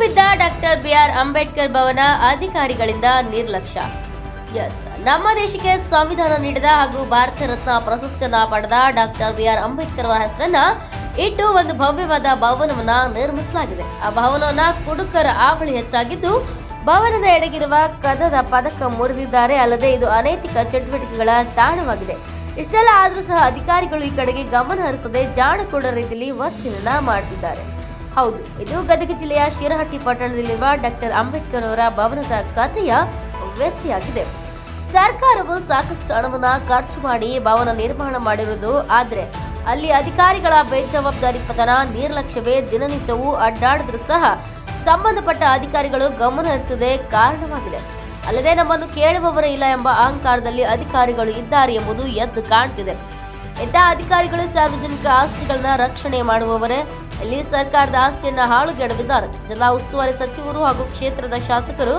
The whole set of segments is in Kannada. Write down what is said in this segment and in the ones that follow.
ಬಿದ್ದ ಡಾಕ್ಟರ್ ಬಿಆರ್ ಅಂಬೇಡ್ಕರ್ ಭವನ ಅಧಿಕಾರಿಗಳಿಂದ ನಿರ್ಲಕ್ಷ್ಯ. ಎಸ್, ನಮ್ಮ ದೇಶಕ್ಕೆ ಸಂವಿಧಾನ ನೀಡಿದ ಹಾಗೂ ಭಾರತ ರತ್ನ ಪ್ರಶಸ್ತಿಯನ್ನ ಪಡೆದ ಡಾಕ್ಟರ್ ಬಿಆರ್ ಅಂಬೇಡ್ಕರ್ ಅವರ ಹೆಸರನ್ನ ಇಟ್ಟು ಒಂದು ಭವ್ಯವಾದ ಭವನವನ್ನ ನಿರ್ಮಿಸಲಾಗಿದೆ. ಆ ಭವನವನ್ನ ಕುಡುಕರ ಆವಳಿ ಹೆಚ್ಚಾಗಿದ್ದು, ಭವನದ ಎಡಗಿರುವ ಕದದ ಪದಕ ಮುರಿದಿದ್ದಾರೆ. ಅಲ್ಲದೆ ಇದು ಅನೈತಿಕ ಚಟುವಟಿಕೆಗಳ ತಾಣವಾಗಿದೆ. ಇಷ್ಟೆಲ್ಲ ಆದರೂ ಸಹ ಅಧಿಕಾರಿಗಳು ಈ ಕಡೆಗೆ ಗಮನ ಹರಿಸದೆ ಜಾಣಕೂಡ ರೀತಿಯಲ್ಲಿ ವರ್ತನೆಯನ್ನ ಮಾಡ್ತಿದ್ದಾರೆ. ಹೌದು. ಇದು ಗದಗ ಜಿಲ್ಲೆಯ ಶಿರಹಟ್ಟಿ ಪಟ್ಟಣದಲ್ಲಿರುವ ಡಾಕ್ಟರ್ ಅಂಬೇಡ್ಕರ್ ಅವರ ಭವನದ ಕಥೆಯ ವ್ಯಕ್ತಿಯಾಗಿದೆ. ಸರ್ಕಾರವು ಸಾಕಷ್ಟು ಹಣವನ್ನು ಖರ್ಚು ಮಾಡಿ ಭವನ ನಿರ್ಮಾಣ ಮಾಡಿರುವುದು, ಆದರೆ ಅಲ್ಲಿ ಅಧಿಕಾರಿಗಳ ಬೇಜವಾಬ್ದಾರಿತನ ನಿರ್ಲಕ್ಷ್ಯವೇ ದಿನನಿತ್ಯವೂ ಅಡ್ಡಾಡಿದ್ರೂ ಸಹ ಸಂಬಂಧಪಟ್ಟ ಅಧಿಕಾರಿಗಳು ಗಮನ ಹರಿಸದೆ ಕಾರಣವಾಗಿದೆ. ಅಲ್ಲದೆ ನಮ್ಮನ್ನು ಕೇಳುವವರೇ ಇಲ್ಲ ಎಂಬ ಅಹಂಕಾರದಲ್ಲಿ ಅಧಿಕಾರಿಗಳು ಇದ್ದಾರೆ ಎಂಬುದು ಎದ್ದು ಕಾಣ್ತಿದೆ. ಇಂತಹ ಅಧಿಕಾರಿಗಳು ಸಾರ್ವಜನಿಕ ಆಸ್ತಿಗಳನ್ನ ರಕ್ಷಣೆ ಮಾಡುವವರೇ ಇಲ್ಲಿ ಸರ್ಕಾರದ ಆಸ್ತಿಯನ್ನು ಹಾಳುಗೆಡವಿದ್ದಾರೆ. ಜಿಲ್ಲಾ ಉಸ್ತುವಾರಿ ಸಚಿವರು ಹಾಗೂ ಕ್ಷೇತ್ರದ ಶಾಸಕರು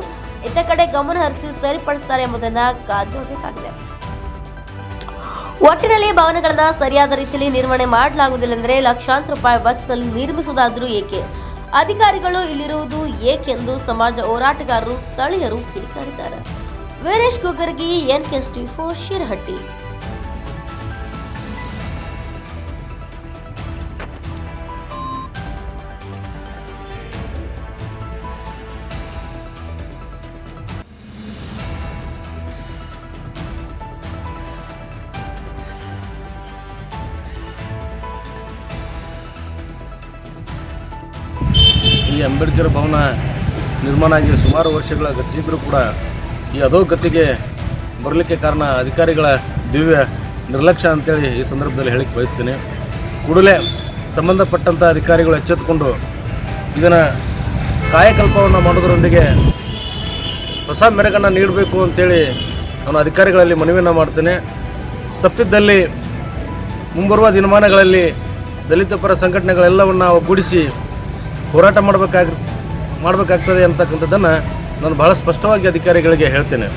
ಇತ್ತ ಕಡೆ ಗಮನ ಹರಿಸಿ ಸರಿಪಡಿಸುತ್ತಾರೆ ಎಂಬುದನ್ನ ಕಾದು ನೋಡಬೇಕಾಗಿದೆ ಒಟ್ಟಿನಲ್ಲಿ ಭವನಗಳನ್ನ ಸರಿಯಾದ ರೀತಿಯಲ್ಲಿ ನಿರ್ವಹಣೆ ಮಾಡಲಾಗುವುದಿಲ್ಲ ಎಂದರೆ ಲಕ್ಷಾಂತರ ರೂಪಾಯಿ ವೆಚ್ಚದಲ್ಲಿ ನಿರ್ಮಿಸುವುದಾದರೂ ಏಕೆ? ಅಧಿಕಾರಿಗಳು ಇಲ್ಲಿರುವುದು ಏಕೆಂದು ಸಮಾಜ ಹೋರಾಟಗಾರರು ಸ್ಥಳೀಯರು ಕಿಡಿಕಾರಿದ್ದಾರೆ. ವೀರೇಶ್ ಗುಗರ್ಗಿ ಎನ್ ಕೆಸ್ ಫೋರ್ ಶಿರಹಟ್ಟಿ. ಈ ಅಂಬೇಡ್ಕರ್ ಭವನ ನಿರ್ಮಾಣ ಆಗಿ ಸುಮಾರು ವರ್ಷಗಳ ಗತಿಸಿದ್ರು ಕೂಡ ಈ ಅಧೋಗತಿಗೆ ಬರಲಿಕ್ಕೆ ಕಾರಣ ಅಧಿಕಾರಿಗಳ ದಿವ್ಯ ನಿರ್ಲಕ್ಷ್ಯ ಅಂತೇಳಿ ಈ ಸಂದರ್ಭದಲ್ಲಿ ಹೇಳಿಕ್ಕೆ ಬಯಸ್ತೀನಿ. ಕೂಡಲೇ ಸಂಬಂಧಪಟ್ಟಂಥ ಅಧಿಕಾರಿಗಳು ಎಚ್ಚೆತ್ತುಕೊಂಡು ಇದನ್ನು ಕಾಯಕಲ್ಪವನ್ನು ಮಾಡೋದರೊಂದಿಗೆ ಹೊಸ ಮೆರಗನ್ನು ನೀಡಬೇಕು ಅಂತೇಳಿ ನಾನು ಅಧಿಕಾರಿಗಳಲ್ಲಿ ಮನವಿಯನ್ನು ಮಾಡ್ತೇನೆ. ತಪ್ಪಿದ್ದಲ್ಲಿ ಮುಂಬರುವ ದಿನಮಾನಗಳಲ್ಲಿ ದಲಿತ ಪರ ಸಂಘಟನೆಗಳೆಲ್ಲವನ್ನು ಒಗ್ಗೂಡಿಸಿ ಹೋರಾಟ ಮಾಡಬೇಕಾಗಿ ಮಾಡಬೇಕಾಗ್ತದೆ ಅಂತಕ್ಕಂಥದ್ದನ್ನು ನಾನು ಭಾಳ ಸ್ಪಷ್ಟವಾಗಿ ಅಧಿಕಾರಿಗಳಿಗೆ ಹೇಳ್ತೇನೆ.